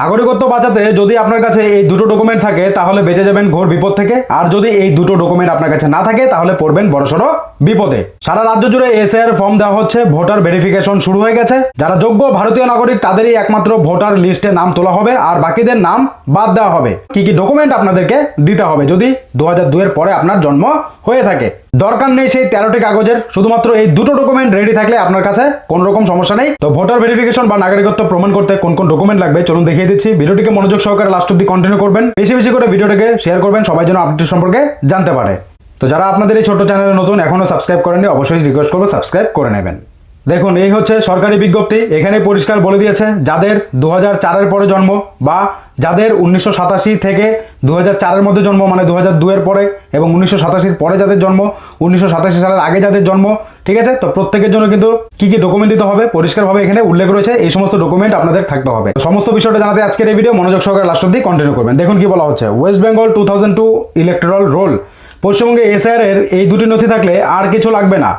নাগরিকত্ব বাঁচাতে যদি আপনার কাছে এই দুটো ডকুমেন্ট থাকে, তাহলে বেঁচে যাবেন ঘোর বিপদ থেকে। আর যদি এই দুটো ডকুমেন্ট আপনার কাছে না থাকে, তাহলে পড়বেন বড়সড় বিপদে। সারা রাজ্য জুড়ে এসআর ফর্ম দেওয়া হচ্ছে ভোটার ভেরিফিকেশন শুরু হয়ে গেছে। যারা যোগ্য ভারতীয় নাগরিক, তাদেরই একমাত্র ভোটার লিস্টে নাম তোলা হবে, আর বাকিদের নাম বাদ দেওয়া হবে। কি কি ডকুমেন্ট আপনাদেরকে দিতে হবে, যদি দু হাজার দুয়ের পরে আপনার জন্ম হয়ে থাকে? দরকার নেই সেই তেরোটি কাগজের, শুধুমাত্র এই দুটো ডকুমেন্ট রেডি থাকলে আপনার কাছে কোনো রকম সমস্যা নেই। তো ভোটার ভেরিফিকেশন বা নাগরিকত্ব প্রমাণ করতে কোন কোন ডকুমেন্ট লাগবে, চলুন দেখিয়ে দিচ্ছি। ভিডিওটিকে মনোযোগ সহকারে লাস্ট অব্দি কন্টিনিউ করবেন। বেশি বেশি করে ভিডিওটাকে শেয়ার করবেন, সবাই যেন আপডেট সম্পর্কে জানতে পারে। তো যারা আপনাদের এই ছোট চ্যানেলে নতুন এখনও সাবস্ক্রাইব করেননি, অবশ্যই রিকোয়েস্ট করব সাবস্ক্রাইব করে নেবেন। দেখুন, এই হচ্ছে সরকারি বিজ্ঞপ্তি। এখানে পরিষ্কার বলে দিয়েছে যাদের দু চারের পরে জন্ম বা যাদের উনিশশো সাতাশি থেকে দু চারের মধ্যে জন্ম মানে দু হাজার দুয়ের পরে এবং উনিশশো সাতাশির পরে যাদের জন্ম, উনিশশো সাতাশি সালের আগে যাদের জন্ম, ঠিক আছে? তো প্রত্যেকের জন্য কিন্তু কি কি ডকুমেন্ট দিতে হবে, পরিষ্কারভাবে এখানে উল্লেখ রয়েছে। এই সমস্ত ডকুমেন্ট আপনাদের থাকতে হবে। সমস্ত বিষয়টা জানাতে আজকের এই ভিডিও মনোযোগ সহকারে লাস্ট অব্দি কন্টিনিউ করবেন। দেখুন কি বলা হচ্ছে। West Bengal two thousand two electoral roll পশ্চিমবঙ্গে এসআর এর এই দুটি নথি থাকলে আর কিছু লাগবে না।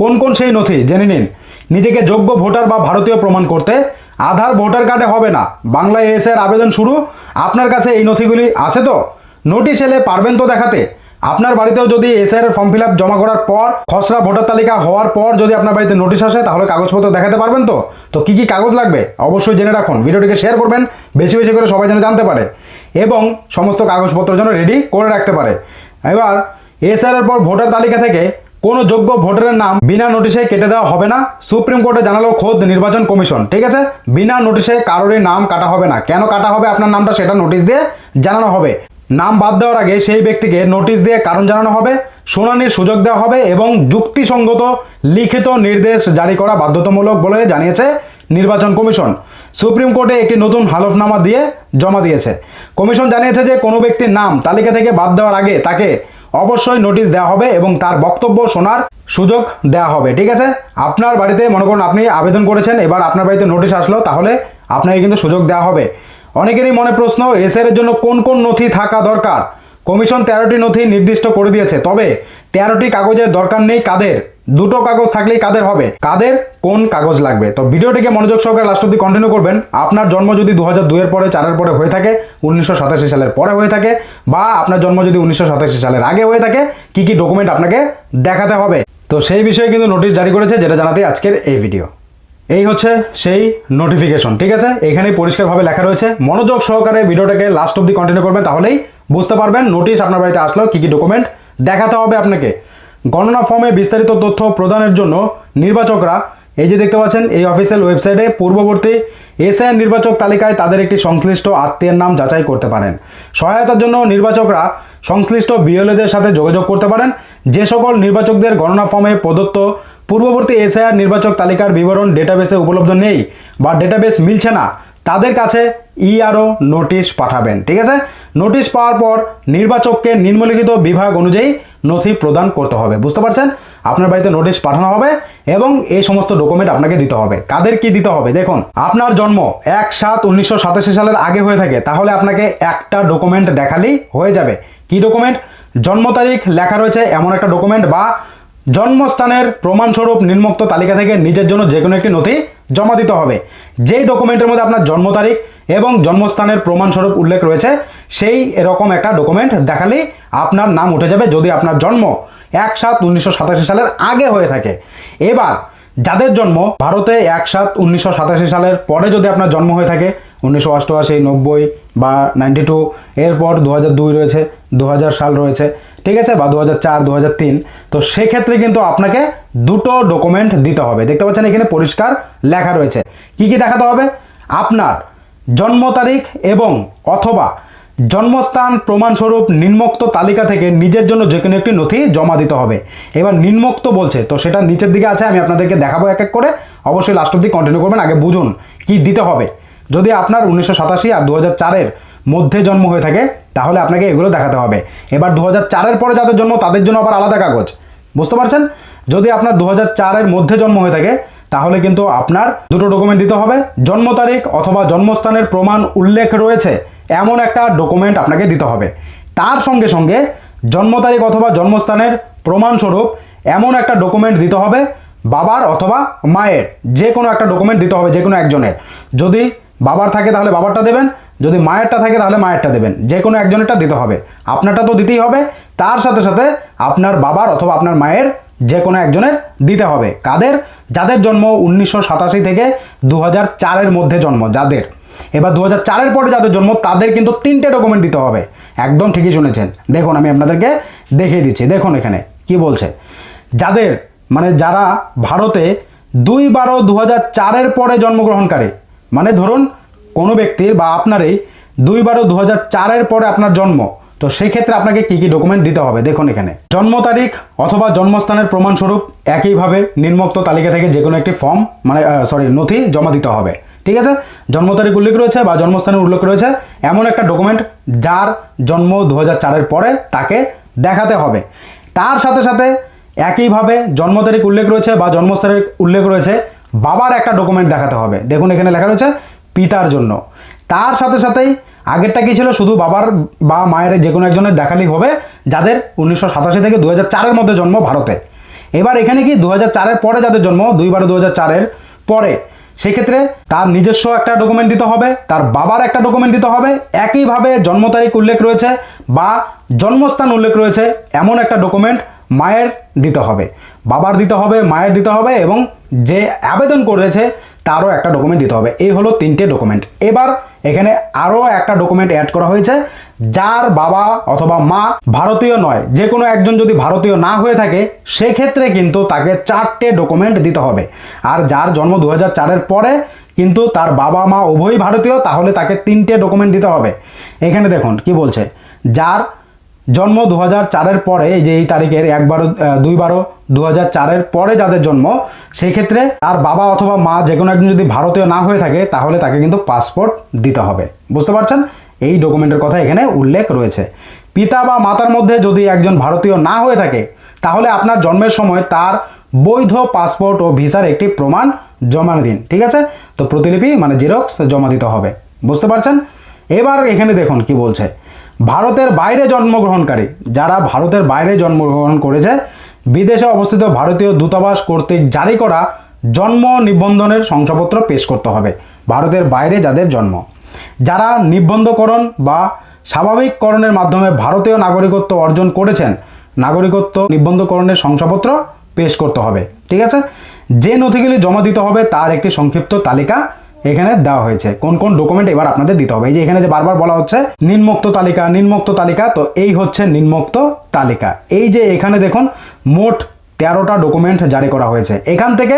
কোন কোন সেই নথি? জেনে নিন। নিজেকে যোগ্য ভোটার বা ভারতীয় প্রমাণ করতে। আধার, ভোটার কার্ডে হবে না। বাংলা এসআর আবেদন শুরু। আপনার কাছে এই নথিগুলি আছে তো? নোটিশ এলে পারবেন তো দেখাতে। আপনার বাড়িতেও যদি এসআর ফর্ম ফিল জমা করার পর, খসড়া ভোটার তালিকা হওয়ার পর যদি আপনার বাড়িতে নোটিশ আসে, তাহলে কাগজপত্র দেখাতে পারবেন তো? তো কি কি কাগজ লাগবে? অবশ্যই জেনে রাখুন। ভিডিওটিকে শেয়ার করবেন। বেশি বেশি করে সবাই যেন জানতে পারে। এবং সমস্ত কাগজপত্র যেন রেডি করে রাখতে পারে। এবার এসআর এর পর ভোটার তালিকা থেকে কোনো যোগ্য ভোটারের নাম বিনা নোটিশে কেটে দেওয়া হবে না। সুপ্রিম কোর্টে জানালো খোদ নির্বাচন কমিশন, ঠিক আছে? বিনা নোটিশে কারোরই নাম কাটা হবে না। কেন কাটা হবে? আপনার নামটা সেটা নোটিশ দিয়ে জানানো হবে। নাম বাদ দেওয়ার আগে সেই ব্যক্তিকে নোটিশ দিয়ে কারণ জানানো হবে, শুনানির সুযোগ দেওয়া হবে এবং যুক্তিসঙ্গত লিখিত নির্দেশ জারি করা বাধ্যতামূলক বলে জানিয়েছে নির্বাচন কমিশন। সুপ্রিম কোর্টে একটি নতুন হালফনামা দিয়ে জমা দিয়েছে। কমিশন জানিয়েছে যে কোনো ব্যক্তির নাম তালিকা থেকে বাদ দেওয়ার আগে তাকে অবশ্যই নোটিশ দেওয়া হবে এবং তার বক্তব্য শোনার সুযোগ দেওয়া হবে, ঠিক আছে? আপনার বাড়িতে মনে করুন আপনি আবেদন করেছেন, এবার আপনার বাড়িতে নোটিশ আসলো, তাহলে আপনাকে কিন্তু সুযোগ দেওয়া হবে। অনেকেরই মনে প্রশ্ন এসএর এর জন্য কোন কোন নথি থাকা দরকার? কমিশন তেরোটি নথি নির্দিষ্ট করে দিয়েছে, তবে তেরোটি কাগজের দরকার নেই কাদের। দুটো কাগজ থাকলেই কাদের হবে, কাদের, কোন কাগজ লাগবে। তো ভিডিওটিকে মনোযোগ সহকারে লাস্ট অব্দি কন্টিনিউ করবেন। আপনার জন্ম যদি দু হাজার দুইয়ের পরে, চারের পরে হয়ে থাকে, উনিশশো সাতাশি সালের পরে হয়ে থাকে, বা আপনার জন্ম যদি উনিশশো সাতাশি সালের আগে হয়ে থাকে, কি কি ডকুমেন্ট আপনাকে দেখাতে হবে? তো সেই বিষয়ে কিন্তু নোটিশ জারি করেছে, যেটা জানাতে আজকের এই ভিডিও এই হচ্ছে সেই নোটিফিকেশন ঠিক আছে? এখানে পরিষ্কারভাবে লেখা রয়েছে। মনোযোগ সহকারে ভিডিওটাকে লাস্ট অব্দি কন্টিনিউ করবেন, তাহলেই বুঝতে পারবেন নোটিশ আপনার বাড়িতে আসলেও কী কী ডকুমেন্ট দেখাতে হবে আপনাকে। গণনা ফর্মে বিস্তারিত তথ্য প্রদানের জন্য নির্বাচকরা, এই যে দেখতে পাচ্ছেন, এই অফিসিয়াল ওয়েবসাইটে পূর্ববর্তী এসআই নির্বাচক তালিকায় তাদের একটি সংশ্লিষ্ট আত্মীয়ের নাম যাচাই করতে পারেন। সহায়তার জন্য নির্বাচকরা সংশ্লিষ্ট বিএলএদের সাথে যোগাযোগ করতে পারেন। যে সকল নির্বাচকদের গণনা ফর্মে প্রদত্ত পূর্ববর্তী এসআইআর নির্বাচক তালিকার বিবরণ ডেটাবেসে উপলব্ধ নেই বা ডেটাবেস মিলছে না, তাদের কাছে ইআরও নোটিশ পাঠাবেন, ঠিক আছে? নোটিশ পাওয়ার পর নির্বাচককে নিম্নলিখিত বিভাগ অনুযায়ী নথি প্রদান করতে হবে, বুঝতে পারছেন? আপনার বাড়িতে নোটিশ পাঠানো হবে এবং এই সমস্ত ডকুমেন্ট আপনাকে দিতে হবে। কাদের কি দিতে হবে? দেখুন, আপনার জন্ম এক সাত উনিশশো সালের আগে হয়ে থাকে, তাহলে আপনাকে একটা ডকুমেন্ট দেখালেই হয়ে যাবে। কি ডকুমেন্ট? জন্ম তারিখ লেখা রয়েছে এমন একটা ডকুমেন্ট বা জন্মস্থানের প্রমাণস্বরূপ নিম্নোক্ত তালিকা থেকে নিজের জন্য যে কোনো একটি নথি জমা দিতে হবে। যেই ডকুমেন্টের মধ্যে আপনার জন্ম তারিখ এবং জন্মস্থানের প্রমাণস্বরূপ উল্লেখ রয়েছে, সেই এরকম একটা ডকুমেন্ট দেখালেই আপনার নাম উঠে যাবে যদি আপনার জন্ম এক সাত উনিশশো সালের আগে হয়ে থাকে। এবার, যাদের জন্ম ভারতে এক সাত উনিশশো সালের পরে যদি আপনার জন্ম হয়ে থাকে, উনিশশো অষ্টআশি, নব্বই বা নাইনটি টু, এরপর দু হাজার দুই রয়েছে দু হাজার সাল রয়েছে, ঠিক আছে? বা দু হাজার চার দু হাজার তিন, তো সেক্ষেত্রে কিন্তু আপনাকে দুটো ডকুমেন্ট দিতে হবে। দেখতে পাচ্ছেন এখানে পরিষ্কার লেখা রয়েছে। কি কি দেখাতে হবে? আপনার জন্ম তারিখ এবং অথবা জন্মস্থান প্রমাণস্বরূপ নিম্নোক্ত তালিকা থেকে নিজের জন্য যে কোনো একটি নথি জমা দিতে হবে। এবার নিম্নোক্ত বলছে, তো সেটা নিচের দিকে আছে, আমি আপনাদেরকে দেখাবো এক এক করে। অবশ্যই লাস্ট অব্দি কন্টিনিউ করবেন, আগে বুঝুন কি দিতে হবে। যদি আপনার উনিশশো সাতাশি আর দু চারের মধ্যে জন্ম হয়ে থাকে, তাহলে আপনাকে এগুলো দেখাতে হবে। এবার দু চারের পরে যাদের জন্ম, তাদের জন্য আবার আলাদা কাগজ। বুঝতে পারছেন? যদি আপনার দু চারের মধ্যে জন্ম হয়ে থাকে তাহলে কিন্তু আপনার দুটো ডকুমেন্ট দিতে হবে, জন্ম তারিখ অথবা জন্মস্থানের প্রমাণ উল্লেখ রয়েছে, এমন একটা ডকুমেন্ট আপনাকে দিতে হবে। তার সঙ্গে সঙ্গে জন্ম তারিখ অথবা জন্মস্থানের প্রমাণস্বরূপ এমন একটা ডকুমেন্ট দিতে হবে, বাবার অথবা মায়ের যে কোনো একটা ডকুমেন্ট দিতে হবে যে কোনো একজনের। যদি বাবার থাকে তাহলে বাবারটা দেবেন, যদি মায়েরটা থাকে তাহলে মায়েরটা দেবেন যে কোনো একজনেরটা দিতে হবে। আপনারটা তো দিতেই হবে, তার সাথে সাথে আপনার বাবার অথবা আপনার মায়ের যে কোনো একজনের দিতে হবে। কাদের? যাদের জন্ম উনিশশো সাতাশি থেকে দু হাজার চারের মধ্যে জন্ম, যাদের। এবার দু হাজার চারের পরে যাদের জন্ম, তাদের কিন্তু তিনটে ডকুমেন্ট দিতে হবে। একদম ঠিকই শুনেছেন। দেখুন, আমি আপনাদেরকে দেখিয়ে দিচ্ছি। দেখুন এখানে কি বলছে। যাদের মানে যারা ভারতে দুই বারো দু হাজার চারের পরে জন্মগ্রহণকারী মানে ধরুন কোনো ব্যক্তির বা আপনারই দুই বারো দু হাজার চারের পরে আপনার জন্ম তো সেই ক্ষেত্রে আপনাকে কি কি ডকুমেন্ট দিতে হবে? দেখুন এখানে। জন্ম তারিখ অথবা জন্মস্থানের প্রমাণস্বরূপ একইভাবে নিম্নোক্ত তালিকা থেকে যে কোনো একটি ফর্ম মানে সরি নথি জমা দিতে হবে। ঠিক আছে? জন্ম তারিখ উল্লেখ রয়েছে বা জন্মস্থানের উল্লেখ রয়েছে, এমন একটা ডকুমেন্ট যার জন্ম দু হাজার পরে তাকে দেখাতে হবে। তার সাথে সাথে একইভাবে জন্ম তারিখ উল্লেখ রয়েছে বা জন্মস্থানের উল্লেখ রয়েছে, বাবার একটা ডকুমেন্ট দেখাতে হবে। দেখুন এখানে লেখা রয়েছে, পিতার জন্য। তার সাথে সাথেই আগেরটা কি ছিল? শুধু বাবার বা মায়ের যে কোনো একজনের দেখালেই হবে, যাদের উনিশশো সাতাশি থেকে দু হাজার মধ্যে জন্ম ভারতে। এবার এখানে কি দু হাজার পরে যাদের জন্ম দুই বারো দু হাজার পরে, সেক্ষেত্রে তার নিজস্ব একটা ডকুমেন্ট দিতে হবে, তার বাবার একটা ডকুমেন্ট দিতে হবে, একইভাবে জন্ম তারিখ উল্লেখ রয়েছে বা জন্মস্থান উল্লেখ রয়েছে, এমন একটা ডকুমেন্ট মায়ের দিতে হবে। বাবার দিতে হবে, মায়ের দিতে হবে এবং যে আবেদন করেছে তারও একটা ডকুমেন্ট দিতে হবে। এই হলো তিনটে ডকুমেন্ট এবার এখানে আরও একটা ডকুমেন্ট অ্যাড করা হয়েছে, যার বাবা অথবা মা ভারতীয় নয়, যে কোনো একজন যদি ভারতীয় না হয়ে থাকে, সেক্ষেত্রে কিন্তু তাকে চারটে ডকুমেন্ট দিতে হবে। আর যার জন্ম দু হাজার পরে কিন্তু তার বাবা মা উভয়ই ভারতীয়, তাহলে তাকে তিনটে ডকুমেন্ট দিতে হবে। এখানে দেখুন কি বলছে, যার জন্ম দু হাজার চারের পরে যে এই তারিখের এক বারো দুই বারো দু হাজার চারের পরে যাদের জন্ম সেই ক্ষেত্রে তার বাবা অথবা মা যে কোনো একজন যদি ভারতীয় না হয়ে থাকে, তাহলে তাকে কিন্তু পাসপোর্ট দিতে হবে। বুঝতে পারছেন? এই ডকুমেন্টের কথা এখানে উল্লেখ রয়েছে। পিতা বা মাতার মধ্যে যদি একজন ভারতীয় না হয়ে থাকে, তাহলে আপনার জন্মের সময় তার বৈধ পাসপোর্ট ও ভিসার একটি প্রমাণ জমা দিন, ঠিক আছে? তো প্রতিলিপি মানে জেরক্স জমা দিতে হবে। বুঝতে পারছেন? এবার এখানে দেখুন কি বলছে। ভারতের বাইরে জন্মগ্রহণকারী, যারা ভারতের বাইরে জন্মগ্রহণ করেছে, বিদেশে অবস্থিত ভারতীয় দূতাবাস কর্তৃক জারি করা জন্ম নিবন্ধনের শংসাপত্র পেশ করতে হবে, ভারতের বাইরে যাদের জন্ম। যারা নিবন্ধকরণ বা স্বাভাবিককরণের মাধ্যমে ভারতীয় নাগরিকত্ব অর্জন করেছেন, নাগরিকত্ব নিবন্ধকরণের শংসাপত্র পেশ করতে হবে, ঠিক আছে? যে নথিগুলি জমা দিতে হবে তার একটি সংক্ষিপ্ত তালিকা এখানে দেওয়া হয়েছে। কোন কোন ডকুমেন্ট এবার আপনাদের দিতে হবে। এই যে এখানে যে বারবার বলা হচ্ছে, নিম্নোক্ত তালিকা নিম্নোক্ত তালিকা, তো এই হচ্ছে নিম্নোক্ত তালিকা। এই যে এখানে দেখুন, মোট তেরোটা ডকুমেন্ট জারি করা হয়েছে। এখান থেকে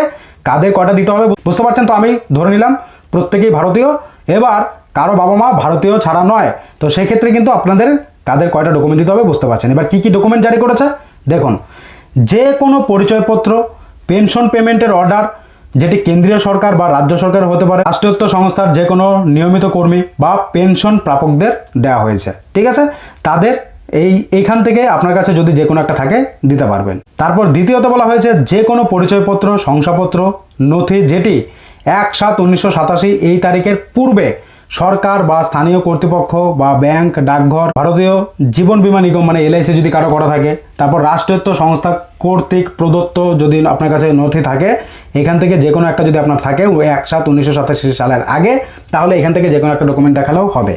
কাদের কটা দিতে হবে বুঝতে পারছেন? তো আমি ধরে নিলাম, প্রত্যেকেই ভারতীয়। এবার কারও বাবা মা ভারতীয় ছাড়া নয়, তো সেক্ষেত্রে কিন্তু আপনাদের কাদের কয়টা ডকুমেন্ট দিতে হবে বুঝতে পারছেন। এবার কি কি ডকুমেন্ট জারি করেছে? দেখুন, যে কোনো পরিচয়পত্র পেনশন পেমেন্টের অর্ডার যেটি কেন্দ্রীয় সরকার বা রাজ্য সরকার হতে পারে, রাষ্ট্রায়ত্ত সংস্থার যে কোনো নিয়মিত কর্মী বা পেনশন প্রাপকদের দেওয়া হয়েছে, ঠিক আছে? তাদের এই, এইখান থেকে আপনার কাছে যদি যে কোনো একটা থাকে, দিতে পারবেন। তারপর দ্বিতীয়ত বলা হয়েছে যে কোনো পরিচয়পত্র, শংসাপত্র, নথি, যেটি এক সাত উনিশশো সাতাশি এই তারিখের পূর্বে সরকার বা স্থানীয় কর্তৃপক্ষ বা ব্যাংক, ডাকঘর, ভারতীয় জীবন বিমা নিগম মানে এলআইসি যদি কারও করা থাকে, তারপর রাষ্ট্রায়ত্ত সংস্থা কর্তৃক প্রদত্ত যদি আপনার কাছে নথি থাকে, এখান থেকে যে কোনো একটা যদি আপনার থাকে এক সাত উনিশশো সাতাশি সালের আগে, তাহলে এখান থেকে যে কোনো একটা ডকুমেন্ট দেখালেও হবে।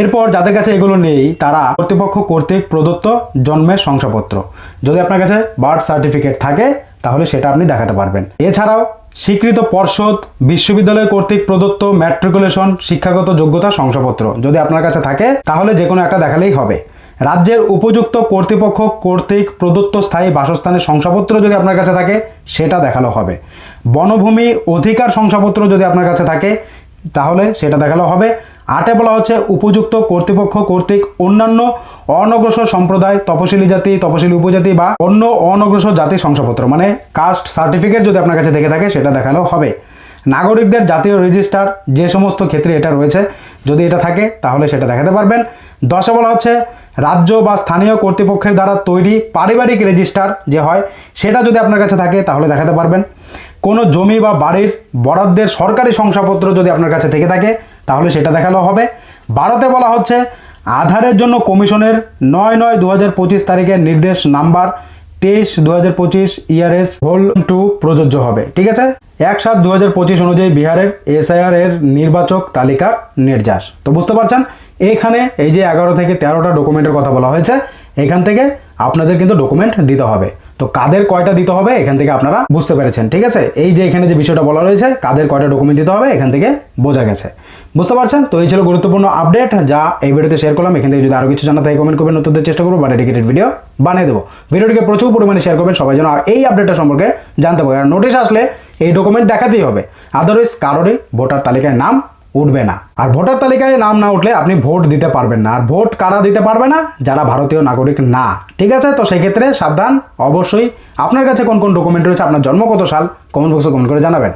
এরপর যাদের কাছে এগুলো নেই, তারা কর্তৃপক্ষ কর্তৃক প্রদত্ত জন্মের শংসাপত্র। যদি আপনার কাছে বার্থ সার্টিফিকেট থাকে, তাহলে সেটা আপনি দেখাতে পারবেন। এছাড়াও স্বীকৃত পর্ষদ বিশ্ববিদ্যালয় কর্তৃক প্রদত্ত ম্যাট্রিকুলেশন শিক্ষাগত যোগ্যতা শংসাপত্র। যদি আপনার কাছে থাকে, তাহলে যে কোনো একটা দেখালেই হবে। রাজ্যের উপযুক্ত কর্তৃপক্ষ কর্তৃক প্রদত্ত স্থায়ী বাসস্থানের শংসাপত্র যদি আপনার কাছে থাকে, সেটা দেখাল হবে। বনভূমি অধিকার শংসাপত্র যদি আপনার কাছে থাকে, তাহলে সেটা দেখাল হবে। আটে বলা হচ্ছে উপযুক্ত কর্তৃপক্ষ কর্তৃক অন্যান্য অনগ্রসর সম্প্রদায়, তপশিলি জাতি, তপশিলি উপজাতি বা অন্য অনগ্রসর জাতির শংসাপত্র মানে কাস্ট সার্টিফিকেট যদি আপনার কাছে থেকে থাকে সেটা দেখালেও হবে। নাগরিকদের জাতীয় রেজিস্টার যে সমস্ত ক্ষেত্রে এটা রয়েছে, যদি এটা থাকে তাহলে সেটা দেখাতে পারবেন। দশে বলা হচ্ছে রাজ্য বা স্থানীয় কর্তৃপক্ষের দ্বারা তৈরি পারিবারিক রেজিস্টার যে হয়, সেটা যদি আপনার কাছে থাকে তাহলে দেখাতে পারবেন। কোনো জমি বা বাড়ির বরাদ্দের সরকারি শংসাপত্র যদি আপনার কাছে থেকে থাকে তাহলে সেটা দেখালেও হবে। বারোতে বলা হচ্ছে, আধারের জন্য কমিশনের নয় নয় দু হাজার পঁচিশ তারিখের নির্দেশ নাম্বার তেইশ দু হাজার পঁচিশ ইয়ারএস হোল টু প্রযোজ্য হবে। ঠিক আছে? এক সাত দু হাজার পঁচিশ অনুযায়ী বিহারের এসআইআর এর নির্বাচক তালিকার নির্যাস। তো বুঝতে পারছেন? এখানে এই যে এগারো থেকে তেরোটা ডকুমেন্টের কথা বলা হয়েছে, এখান থেকে আপনাদের কিন্তু ডকুমেন্ট দিতে হবে। তো কাদের কয়টা দিতে হবে এখান থেকে আপনারা বুঝতে পেরেছেন, ঠিক আছে? এই যে এখানে যে বিষয়টা বলা রয়েছে, কাদের কয়টা ডকুমেন্ট দিতে হবে এখান থেকে বোঝা গেছে। বুঝতে পারছেন? তো এই ছিল গুরুত্বপূর্ণ আপডেট যা এই ভিডিওতে শেয়ার করলাম। এখান থেকে যদি আরও কিছু জানা থাকে কমেন্ট করবেন নতুনদের চেষ্টা করব, বা ডেডিকেটেড ভিডিও বানিয়ে দেবো। ভিডিওটিকে প্রচুর পরিমাণে শেয়ার করবেন, সবাই যেন এই আপডেটটা সম্পর্কে জানতে পারে। আর নোটিশ আসলে এই ডকুমেন্ট দেখাতেই হবে। আদারওয়াইজ কারোরই ভোটার তালিকায় নাম উঠবে না। আর ভোটার তালিকায় নাম না উঠলে আপনি ভোট দিতে পারবেন না। আর ভোট কারা দিতে পারবে না? যারা ভারতীয় নাগরিক না। ঠিক আছে? তো সেক্ষেত্রে সাবধান। অবশ্যই। আপনার কাছে কোন কোন ডকুমেন্ট রয়েছে? আপনার জন্ম কত সাল? কমেন্ট বক্সে কমেন্ট করে জানাবেন।